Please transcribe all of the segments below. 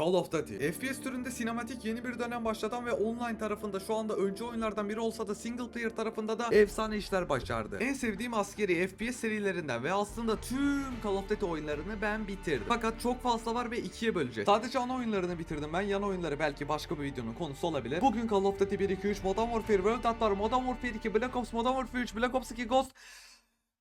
Call of Duty. FPS türünde sinematik yeni bir dönem başlatan ve online tarafında şu anda öncü oyunlardan biri olsa da single player tarafında da efsane işler başardı. En sevdiğim askeri FPS serilerinden ve aslında tüm Call of Duty oyunlarını ben bitirdim. Fakat çok fazla var ve ikiye böleceğiz. Sadece ana oyunlarını bitirdim ben. Yan oyunları belki başka bir videonun konusu olabilir. Bugün Call of Duty 1, 2, 3, Modern Warfare, World at War, Modern Warfare 2, Black Ops, Modern Warfare 3, Black Ops 2, Ghost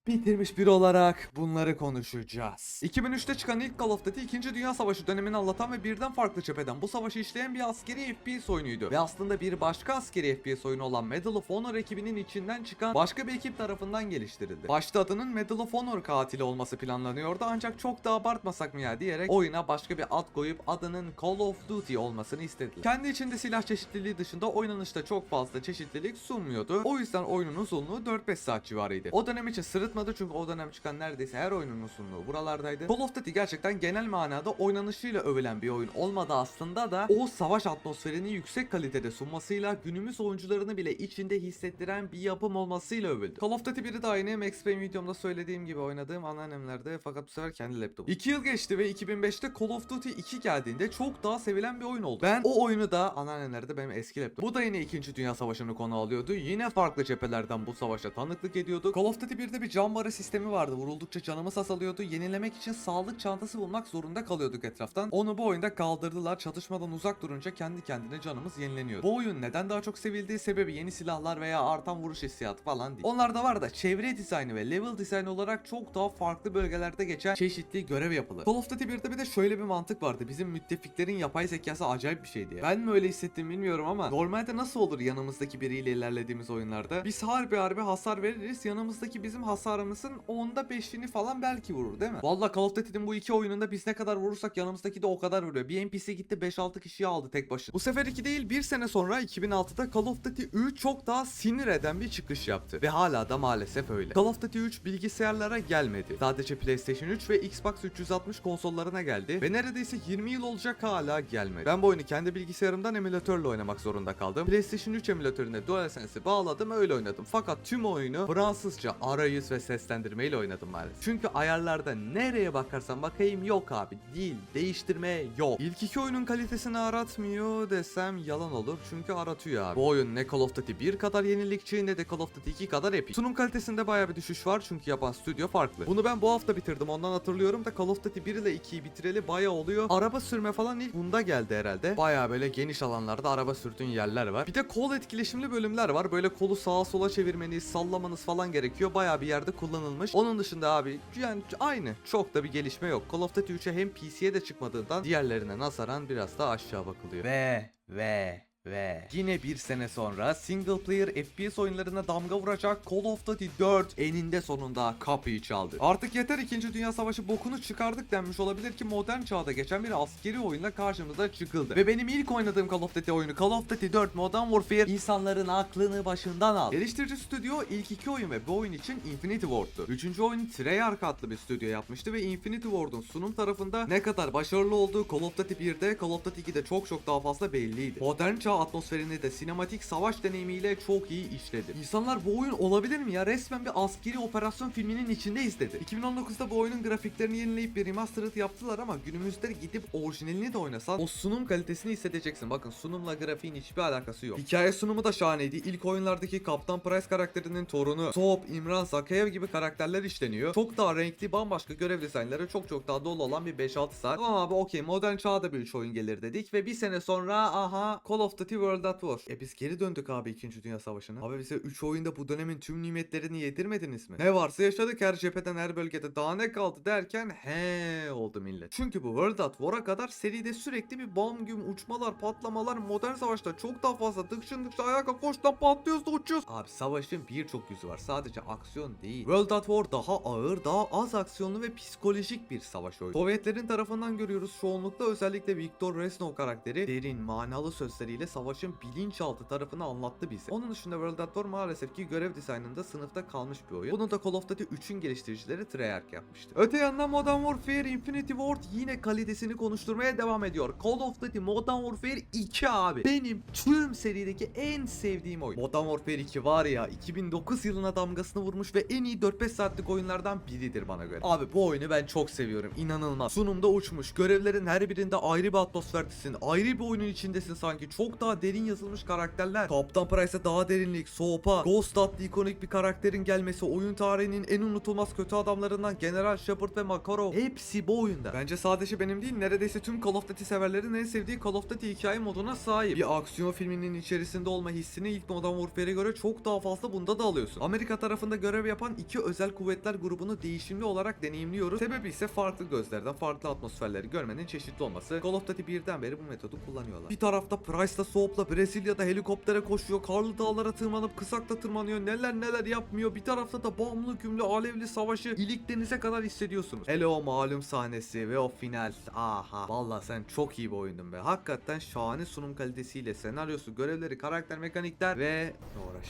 bitirmiş biri olarak bunları konuşacağız. 2003'te çıkan ilk Call of Duty 2. Dünya Savaşı dönemini anlatan ve birden farklı cepheden bu savaşı işleyen bir askeri FPS oyunuydu. Ve aslında bir başka askeri FPS oyunu olan Medal of Honor ekibinin içinden çıkan başka bir ekip tarafından geliştirildi. Başta adının Medal of Honor katili olması planlanıyordu ancak çok da abartmasak mı ya diyerek oyuna başka bir ad koyup adının Call of Duty olmasını istediler. Kendi içinde silah çeşitliliği dışında oynanışta çok fazla çeşitlilik sunmuyordu. O yüzden oyunun uzunluğu 4-5 saat civarıydı. O dönem için sırıtmadı çünkü o dönem çıkan neredeyse her oyunun uzunluğu buralardaydı. Call of Duty gerçekten genel manada oynanışıyla övülen bir oyun olmadı aslında da o savaş atmosferini yüksek kalitede sunmasıyla günümüz oyuncularını bile içinde hissettiren bir yapım olmasıyla övüldü. Call of Duty 1'i de aynı Max Payne videomda söylediğim gibi oynadığım anneannemlerde fakat bu sefer kendi laptopum. 2 yıl geçti ve 2005'te Call of Duty 2 geldiğinde çok daha sevilen bir oyun oldu. Ben o oyunu da anneannemlerde benim eski laptop. Bu da yine 2. Dünya Savaşı'nı konu alıyordu. Yine farklı cephelerden bu savaşa tanıklık ediyordu. Call of Duty 1'de bir can barı sistemi vardı. Vuruldukça canımız azalıyordu. Yenilemek için sağlık çantası bulmak zorunda kalıyorduk etraftan. Onu bu oyunda kaldırdılar. Çatışmadan uzak durunca kendi kendine canımız yenileniyordu. Bu oyun neden daha çok sevildiği sebebi yeni silahlar veya artan vuruş hissiyatı falan değil. Onlar da var da çevre dizaynı ve level dizaynı olarak çok daha farklı bölgelerde geçen çeşitli görev yapılı. Call of Duty 1'de bir de şöyle bir mantık vardı. Bizim müttefiklerin yapay zekası acayip bir şeydi. Ben mi öyle hissettim bilmiyorum ama normalde nasıl olur yanımızdaki biriyle ilerlediğimiz oyunlarda? Biz harbi harbi hasar veririz. Yanımızdaki bizim hasarımızın onda beşini falan belki vurur değil mi? Valla Call of Duty'nin bu iki oyununda biz ne kadar vurursak yanımızdaki de o kadar vuruyor. Bir NPC gitti 5-6 kişiyi aldı tek başına. Bu sefer 2 değil bir sene sonra 2006'da Call of Duty 3 çok daha sinir eden bir çıkış yaptı. Ve hala da maalesef öyle. Call of Duty 3 bilgisayarlara gelmedi. Sadece PlayStation 3 ve Xbox 360 konsollarına geldi. Ve neredeyse 20 yıl olacak hala gelmedi. Ben bu oyunu kendi bilgisayarımdan emülatörle oynamak zorunda kaldım. PlayStation 3 emülatörüne DualSense'i bağladım öyle oynadım. Fakat tüm oyunu Fransızca arayüz ve seslendirmeyle oynadım maalesef. Çünkü ayarlarda nereye bakarsan bakayım yok abi. Dil, değiştirme yok. İlk iki oyunun kalitesini aratmıyor desem yalan olur. Çünkü aratıyor abi. Bu oyun ne Call of Duty 1 kadar yenilikçi ne de Call of Duty 2 kadar epik. Sunum kalitesinde baya bir düşüş var çünkü yapan stüdyo farklı. Bunu ben bu hafta bitirdim ondan hatırlıyorum da Call of Duty 1 ile 2'yi bitireli baya oluyor. Araba sürme falan ilk bunda geldi herhalde. Baya böyle geniş alanlarda araba sürdüğün yerler var. Bir de kol etkileşimli bölümler var. Böyle kolu sağa sola çevirmeniz, sallamanız falan gerekiyor. Baya bir yerde kullanılmış. Onun dışında abi yani aynı. Çok da bir gelişme yok. Call of Duty 3'e hem PC'ye de çıkmadığından diğerlerine nazaran biraz daha aşağı bakılıyor. Ve ve ve yine bir sene sonra single player FPS oyunlarına damga vuracak Call of Duty 4 eninde sonunda kapıyı çaldı. Artık yeter 2. Dünya Savaşı bokunu çıkardık denmiş olabilir ki modern çağda geçen bir askeri oyunla karşımıza çıkıldı. Ve benim ilk oynadığım Call of Duty oyunu Call of Duty 4 Modern Warfare insanların aklını başından aldı. Geliştirici stüdyo ilk iki oyun ve bu oyun için Infinity Ward'tu. Üçüncü oyun Treyarch adlı bir stüdyo yapmıştı ve Infinity Ward'un sunum tarafında ne kadar başarılı olduğu Call of Duty 1'de Call of Duty 2'de çok çok daha fazla belliydi. Modern çağ atmosferini de sinematik savaş deneyimiyle çok iyi işledi. İnsanlar bu oyun olabilir mi ya? Resmen bir askeri operasyon filminin içinde izledi. 2019'da bu oyunun grafiklerini yenileyip bir remastered yaptılar ama günümüzde gidip orijinalini de oynasan o sunum kalitesini hissedeceksin. Bakın sunumla grafiğin hiçbir alakası yok. Hikaye sunumu da şahaneydi. İlk oyunlardaki Kaptan Price karakterinin torunu, Soap, İmran, Zakayev gibi karakterler işleniyor. Çok daha renkli, bambaşka görev dizaynları çok çok daha dolu olan bir 5-6 saat. Tamam abi okey modern çağda bir oyun gelir dedik ve bir sene sonra aha Call of Duty World at War. E biz geri döndük abi 2. Dünya Savaşı'na. Abi bize 3 oyunda bu dönemin tüm nimetlerini yedirmediniz mi? Ne varsa yaşadık her cepheden her bölgede daha ne kaldı derken he oldu millet. Çünkü bu World at War'a kadar seride sürekli bir bom güm uçmalar patlamalar modern savaşta çok daha fazla dıkşın dıkşın ayağa kalk koş lan patlıyoruz da uçuyoruz. Abi savaşın birçok yüzü var sadece aksiyon değil. World at War daha ağır daha az aksiyonlu ve psikolojik bir savaş oyunu. Sovyetlerin tarafından görüyoruz çoğunlukla özellikle Viktor Reznov karakteri derin manalı sözleriyle savaşın bilinçaltı tarafını anlattı bize. Onun dışında World at War maalesef ki görev dizaynında sınıfta kalmış bir oyun. Bunu da Call of Duty 3'ün geliştiricileri Treyarch yapmıştı. Öte yandan Modern Warfare Infinity Ward yine kalitesini konuşturmaya devam ediyor. Call of Duty Modern Warfare 2 abi. Benim tüm serideki en sevdiğim oyun. Modern Warfare 2 var ya 2009 yılına damgasını vurmuş ve en iyi 4-5 saatlik oyunlardan biridir bana göre. Abi bu oyunu ben çok seviyorum. İnanılmaz. Sunumda uçmuş. Görevlerin her birinde ayrı bir atmosferdesin. Ayrı bir oyunun içindesin sanki. Çok daha derin yazılmış karakterler. Captain Price'e daha derinlik, soğupa, Ghost adlı ikonik bir karakterin gelmesi, oyun tarihinin en unutulmaz kötü adamlarından General Shepard ve Makarov. Hepsi bu oyunda. Bence sadece benim değil, neredeyse tüm Call of Duty severlerin en sevdiği Call of Duty hikaye moduna sahip. Bir aksiyon filminin içerisinde olma hissini ilk Modern Warfare'e göre çok daha fazla bunda da alıyorsun. Amerika tarafında görev yapan iki özel kuvvetler grubunu değişimli olarak deneyimliyoruz. Sebebi ise farklı gözlerden farklı atmosferleri görmenin çeşitli olması. Call of Duty 1'den beri bu metodu kullanıyorlar. Bir tarafta Price'la Soap'la Brezilya'da helikoptere koşuyor, karlı dağlara tırmanıp kısakta tırmanıyor, neler neler yapmıyor. Bir tarafta da bağımlı gümlü alevli savaşı ilik denize kadar hissediyorsunuz. Hele o malum sahnesi ve o final. Aha. Valla sen çok iyi bir oyundun be. Hakikaten şahane sunum kalitesiyle senaryosu, görevleri, karakter, mekanikler ve uğraş.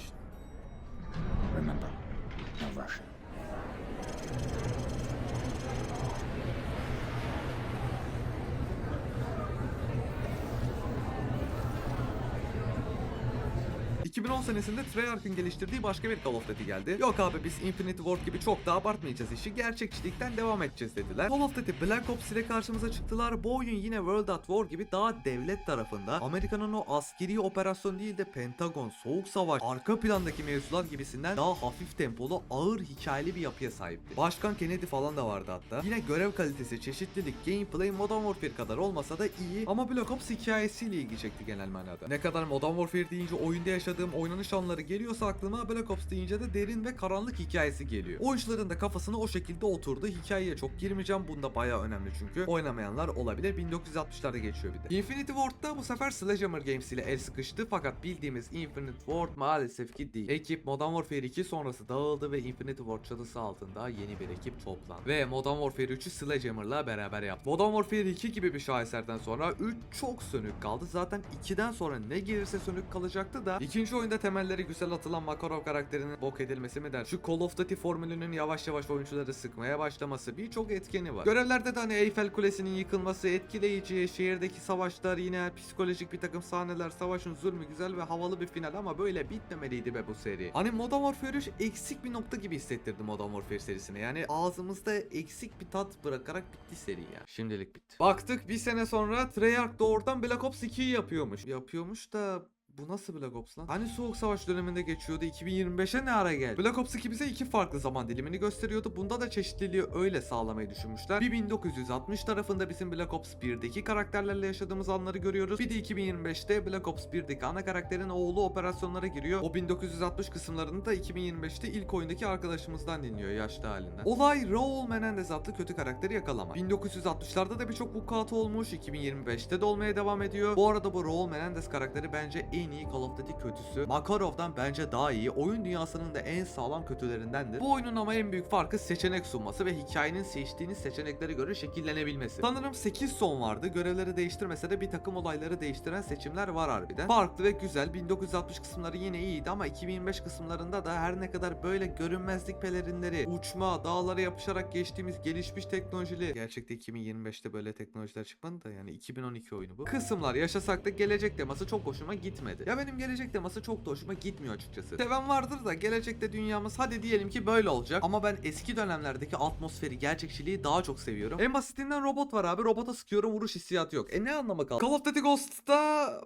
2010 senesinde Treyarch'ın geliştirdiği başka bir Call of Duty geldi. Yok abi biz Infinity Ward gibi çok da abartmayacağız işi, gerçekçilikten devam edeceğiz dediler. Call of Duty Black Ops ile karşımıza çıktılar. Bu oyun yine World at War gibi daha devlet tarafında. Amerika'nın o askeri operasyon değil de Pentagon, Soğuk Savaş, arka plandaki mevzular gibisinden daha hafif tempolu, ağır hikayeli bir yapıya sahipti. Başkan Kennedy falan da vardı hatta. Yine görev kalitesi, çeşitlilik, gameplay Modern Warfare kadar olmasa da iyi ama Black Ops hikayesiyle ilgi çekti genel manada. Ne kadar Modern Warfare deyince oyunda yaşadığım oynanış anları geliyorsa aklıma Black Ops deyince de derin ve karanlık hikayesi geliyor. Oyuncuların da kafasına o şekilde oturdu. Hikayeye çok girmeyeceğim. Bunda bayağı önemli çünkü. Oynamayanlar olabilir. 1960'larda geçiyor bir de. Infinity Ward'da bu sefer Sledgehammer Games ile el sıkıştı fakat bildiğimiz Infinite Ward maalesef ki değil. Ekip Modern Warfare 2 sonrası dağıldı ve Infinity Ward çatısı altında yeni bir ekip toplandı. Ve Modern Warfare 3'ü Sledgehammer'la beraber yaptı. Modern Warfare 2 gibi bir şaheserden sonra 3 çok sönük kaldı. Zaten 2'den sonra ne gelirse sönük kalacaktı da ikinci oyunda temelleri güzel atılan Makarov karakterinin bok edilmesi mi der? Şu Call of Duty formülünün yavaş yavaş oyuncuları sıkmaya başlaması birçok etkeni var. Görevlerde de hani Eyfel Kulesi'nin yıkılması, etkileyici, şehirdeki savaşlar yine psikolojik bir takım sahneler, savaşın zulmü güzel ve havalı bir final ama böyle bitmemeliydi be bu seri. Hani Modern Warfare 3 eksik bir nokta gibi hissettirdi Modern Warfare serisine. Yani ağzımızda eksik bir tat bırakarak bitti seri ya. Şimdilik bitti. Baktık bir sene sonra Treyarch doğrudan Black Ops 2'yi yapıyormuş. Yapıyormuş da bu nasıl Black Ops lan? Hani Soğuk Savaş döneminde geçiyordu 2025'e ne ara geldi? Black Ops 2 bize iki farklı zaman dilimini gösteriyordu. Bunda da çeşitliliği öyle sağlamayı düşünmüşler. Bir 1960 tarafında bizim Black Ops 1'deki karakterlerle yaşadığımız anları görüyoruz. Bir de 2025'te Black Ops 1'deki ana karakterin oğlu operasyonlara giriyor. O 1960 kısımlarını da 2025'te ilk oyundaki arkadaşımızdan dinliyor yaşlı halinden. Olay Raul Menendez adlı kötü karakteri yakalamak. 1960'larda da birçok vukuatı olmuş. 2025'te de olmaya devam ediyor. Bu arada bu Raul Menendez karakteri bence en iyi Call of Duty kötüsü. Makarov'dan bence daha iyi. Oyun dünyasının da en sağlam kötülerindendir. Bu oyunun ama en büyük farkı seçenek sunması ve hikayenin seçtiğiniz seçeneklere göre şekillenebilmesi. Sanırım 8 son vardı. Görevleri değiştirmese de bir takım olayları değiştiren seçimler var harbiden. Farklı ve güzel. 1960 kısımları yine iyiydi ama 2025 kısımlarında da her ne kadar böyle görünmezlik pelerinleri, uçma, dağlara yapışarak geçtiğimiz gelişmiş teknolojili. Gerçekte 2025'te böyle teknolojiler çıkmadı da yani 2012 oyunu bu. Kısımlar yaşasak da gelecek teması çok hoşuma gitmedi. Ya benim gelecek teması çok da hoşuma gitmiyor açıkçası. Seven vardır da gelecekte dünyamız hadi diyelim ki böyle olacak. Ama ben eski dönemlerdeki atmosferi, gerçekçiliği daha çok seviyorum. En basitinden robot var abi. Robota sıkıyorum vuruş hissiyatı yok. E ne anlamı kaldı? Call of Duty Ghost'ta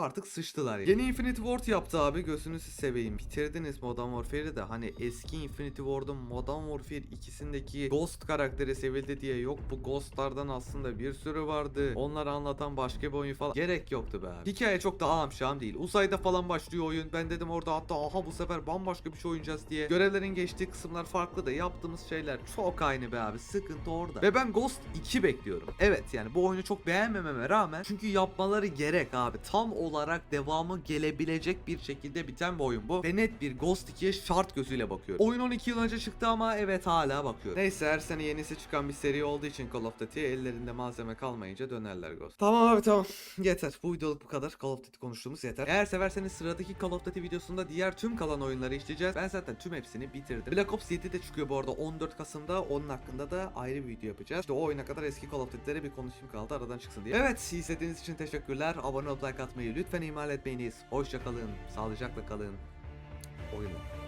artık sıçtılar ya. Yeni Infinity Ward yaptı abi gözünüzü seveyim. Bitirdiniz Modern Warfare'i de hani eski Infinity Ward'un Modern Warfare 2'sindeki Ghost karakteri sevildi diye yok bu Ghost'lardan aslında bir sürü vardı. Onları anlatan başka bir oyun falan gerek yoktu be abi. Hikaye çok da aham şaham değil. Uzayda falan başlıyor oyun. Ben dedim orada hatta aha bu sefer bambaşka bir şey oynayacağız diye. Görevlerin geçtiği kısımlar farklı da yaptığımız şeyler çok aynı be abi. Sıkıntı orada. Ve ben Ghost 2 bekliyorum. Evet yani bu oyunu çok beğenmememe rağmen çünkü yapmaları gerek abi. Tam olarak devamı gelebilecek bir şekilde biten bir oyun bu. Ve net bir Ghost 2'ye şart gözüyle bakıyorum. Oyun 12 yıl önce çıktı ama evet hala bakıyorum. Neyse her sene yenisi çıkan bir seri olduğu için Call of Duty ellerinde malzeme kalmayınca dönerler Ghost. Tamam abi tamam. Yeter. Bu videoluk bu kadar. Call of Duty konuştuğumuz yeter. Eğer severseniz sıradaki Call of Duty videosunda diğer tüm kalan oyunları işleyeceğiz. Ben zaten tüm hepsini bitirdim. Black Ops 7 de çıkıyor bu arada 14 Kasım'da. Onun hakkında da ayrı bir video yapacağız. İşte o oyuna kadar eski Call of Duty'lere bir konuşayım kaldı aradan çıksın diye. Evet izlediğiniz için teşekkürler. Abone olup like atmayı lütfen ihmal etmeyiniz. Hoşça kalın. Sağlıcakla kalın. Oyunun.